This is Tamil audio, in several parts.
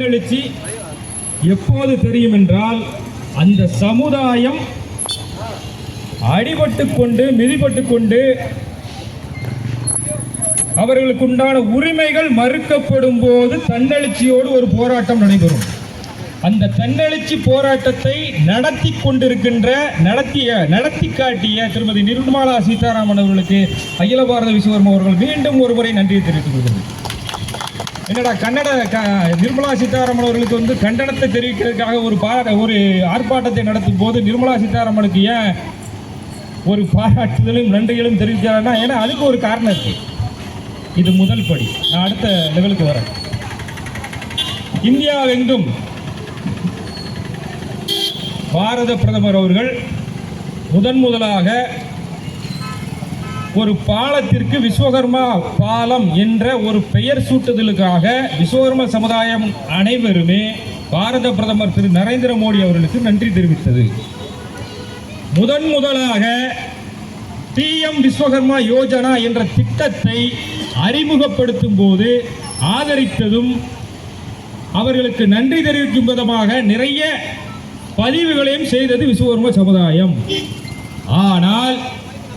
எழுச்சி எப்போது தெரியும் என்றால் அந்த சமுதாயம் அடிபட்டு கொண்டு மிதிப்பட்டு கொண்டு அவர்களுக்கு உண்டான உரிமைகள் மறுக்கப்படும் போது தன்னெழுச்சியோடு ஒரு போராட்டம் நடைபெறும். அந்த தன்னெழுச்சி போராட்டத்தை நடத்தி கொண்டிருக்கின்ற நடத்திய நடத்தி காட்டிய திருமதி நிர்மலா சீதாராமன் அவர்களுக்கு அகில பாரத விஸ்வகர்மா அவர்கள் மீண்டும் ஒருமுறை நன்றியை தெரிவித்துக் கொள்கிறேன். என்னடா கன்னட க- நிர்மலா சீதாராமன் அவர்களுக்கு வந்து கண்டனத்தை தெரிவிக்கிறதுக்காக ஒரு பாராட்ட ஒரு ஆர்ப்பாட்டத்தை நடத்தும் போது நிர்மலா சீதாராமனுக்கு ஏன் ஒரு பாராட்டுதலும் நன்றிகளும் தெரிவிக்கிறாருன்னா ஏன்னா அதுக்கு ஒரு காரணம் இருக்கு. இது முதல் படி. நான் அடுத்த லெவலுக்கு வரேன். இந்தியாவெங்கும் பாரத பிரதமர் அவர்கள் முதன் முதலாக ஒரு பாலத்திற்கு விஸ்வகர்மா பாலம் என்ற ஒரு பெயர் சூட்டுதலுக்காக விஸ்வகர்ம சமுதாயம் அனைவருமே பாரத பிரதமர் திரு நரேந்திர மோடி அவர்களுக்கு நன்றி தெரிவித்தது. முதன் முதலாக பிஎம் விஸ்வகர்மா யோஜனா என்ற திட்டத்தை அறிமுகப்படுத்தும் போது ஆதரித்ததும் அவர்களுக்கு நன்றி தெரிவிக்கும் விதமாக நிறைய பதிவுகளையும் செய்தது விஸ்வகர்ம சமுதாயம். ஆனால்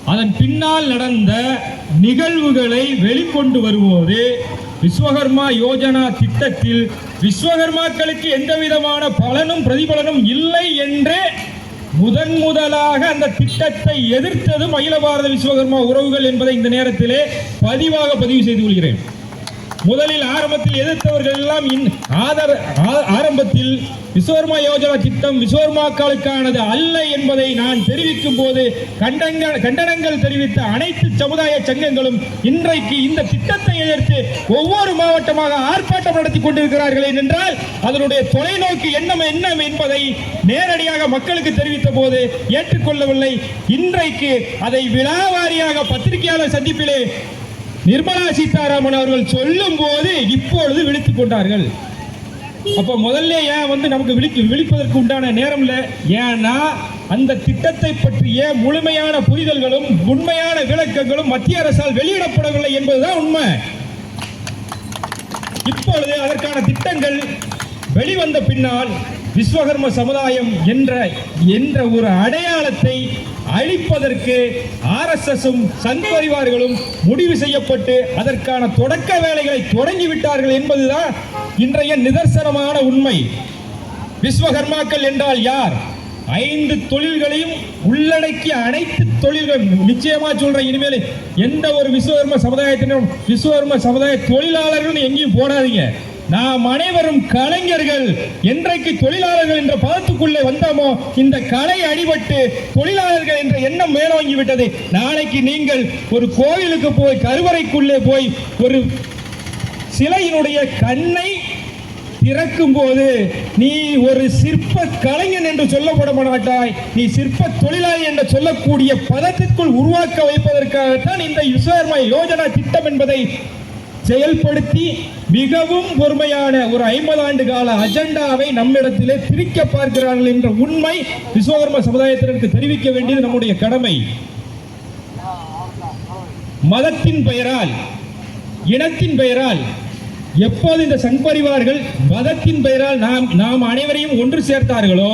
அதன் பின்னால் நடந்த நிகழ்வுகளை வெளிக்கொண்டு வரும்போது விஸ்வகர்மா யோஜனா திட்டத்தில் விஸ்வகர்மாக்களுக்கு எந்த விதமான பலனும் பிரதிபலனும் இல்லை என்று முதன் முதலாக அந்த திட்டத்தை எதிர்த்ததும் அகில பாரத விஸ்வகர்மா உறவுகள் என்பதை இந்த நேரத்திலே பதிவாக பதிவு செய்து கொள்கிறேன். முதலில் ஆரம்பத்தில் எதிர்த்தவர்கள் எல்லாம் இன் ஆதர ஆரம்பத்தில் விஸ்வர்மா யோஜனா திட்டம் விஸ்வர்மாக்களுக்கானது அல்ல என்பதை நான் தெரிவிக்கும் போது கண்டங்கள் கண்டனங்கள் தெரிவித்த அனைத்து சமுதாய சங்கங்களும் இன்றைக்கு இந்த திட்டத்தை எதிர்த்து ஒவ்வொரு மாவட்டமாக ஆர்ப்பாட்டம் நடத்தி கொண்டிருக்கிறார்கள் என்றால் அதனுடைய தொலைநோக்கு எண்ணம் என்ன என்பதை நேரடியாக மக்களுக்கு தெரிவித்த போது ஏற்றுக்கொள்ளவில்லை. இன்றைக்கு அதை விழாவாரியாக பத்திரிகையாளர் சந்திப்பிலே நிர்மலா சீதாராமன் அவர்கள் சொல்லும் போது இப்பொழுது விழித்துக் கொண்டார்கள். அப்ப முதல்ல ஏன் வந்து நமக்கு விழி விழிப்பதற்கு உண்டான நேரம் இல்லை? ஏன்னா அந்த திட்டத்தை பற்றிய முழுமையான புரிதல்களும் உண்மையான விளக்கங்களும் மத்திய அரசால் வெளியிடப்படவில்லை என்பதுதான் உண்மை. இப்பொழுது அதற்கான திட்டங்கள் வெளிவந்த பின்னால் விஸ்வகர்ம சமுதாயம் என்ற என்ற ஒரு அடையாளத்தை அழிப்பதற்கு ஆர்எஸ்எஸும் சங் பரிவார்களும் முடிவு செய்யப்பட்டு அதற்கான தொடக்க வேலைகளை தொடங்கிவிட்டார்கள் என்பதுதான் இன்றைய நிதர்சனமான உண்மை. விஸ்வகர்மாக்கள் என்றால் யார்? ஐந்து தொழில்களையும் உள்ளடக்கிய அனைத்து தொழில்கள் நிச்சயமா சொல்றேன் இனிமேல் எந்த ஒரு விஸ்வகர்ம சமுதாயத்தினரும் விஸ்வகர்ம சமுதாய தொழிலாளர்கள் எங்கேயும் போடாதீங்க நாம் அனைவரும் கலைஞர்கள். என்றைக்கு தொழிலாளர்கள் என்ற பதத்துக்குள்ளே வந்தோமோ இந்த கலை அடிபட்டு தொழிலாளர்கள் என்ற எண்ணம் மேலோங்கி விட்டது நாளைக்கு நீங்கள் ஒரு கோயிலுக்கு போய் கருவறைக்குள்ளே போய் ஒரு சிலையினுடைய கண்ணை திறக்கும் போது நீ ஒரு சிற்ப கலைஞன் என்று சொல்லப்பட மாட்டாய் நீ சிற்ப தொழிலாளி என்று சொல்லக்கூடிய பதத்திற்குள் உருவாக்க வைப்பதற்காகத்தான் இந்த விஸ்வகர்மா யோஜனா திட்டம் என்பதை செயல்படுத்தி மிகவும் பொறுமையான ஒரு ஐம்பது ஆண்டு கால அஜெண்டாவை நம்மிடத்திலே திரிக்க பார்க்கிறார்கள் என்ற உண்மை விஸ்வகர்ம சமுதாயத்தினருக்கு தெரிவிக்க வேண்டியது நம்முடைய கடமை. மதத்தின் பெயரால் இனத்தின் பெயரால் எப்போது இந்த சங்பரிவார்கள் மதத்தின் பெயரால் நாம் நாம் அனைவரையும் ஒன்று சேர்த்தார்களோ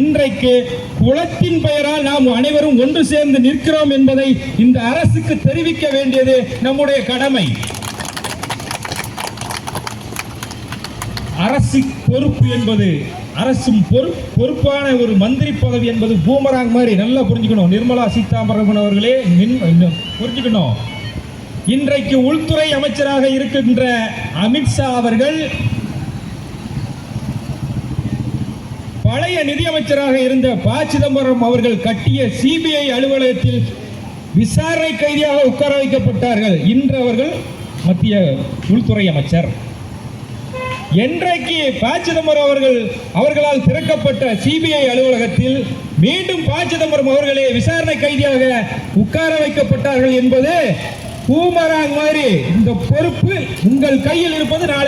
இன்றைக்கு குலத்தின் பெயரால் நாம் அனைவரும் ஒன்று சேர்ந்து நிற்கிறோம் என்பதை இந்த அரசுக்கு தெரிவிக்க வேண்டியது நம்முடைய கடமை. அரசு பொறுப்பு என்பது அரசும் பொறுப்பு பொறுப்பான ஒரு மந்திரி பதவி என்பது பூமராங் மாதிரி நல்லா புரிஞ்சுக்கணும். நிர்மலா சீதாராமன் அவர்களே புரிஞ்சுக்கணும். இன்றைக்கு உள்துறை அமைச்சராக இருக்கின்ற அமித்ஷா அவர்கள் பழைய நிதியமைச்சராக இருந்த ப. சிதம்பரம் அவர்கள் கட்டிய சிபிஐ அலுவலகத்தில் விசாரணை கைதியாக உட்கார வைக்கப்பட்டார்கள். இன்று அவர்கள் மத்திய உள்துறை அமைச்சர். என்றைக்கு ப சிதம்பரம் அவர்கள் அவர்களால் திறக்கப்பட்ட சிபிஐ அலுவலகத்தில் மீண்டும் ப சிதம்பரம் அவர்களே விசாரணை கைதியாக உட்கார வைக்கப்பட்டார்கள் என்பது பூமராங் மாதிரி இந்த பொறுப்பு உங்கள் கையில் இருப்பது நாளைக்கு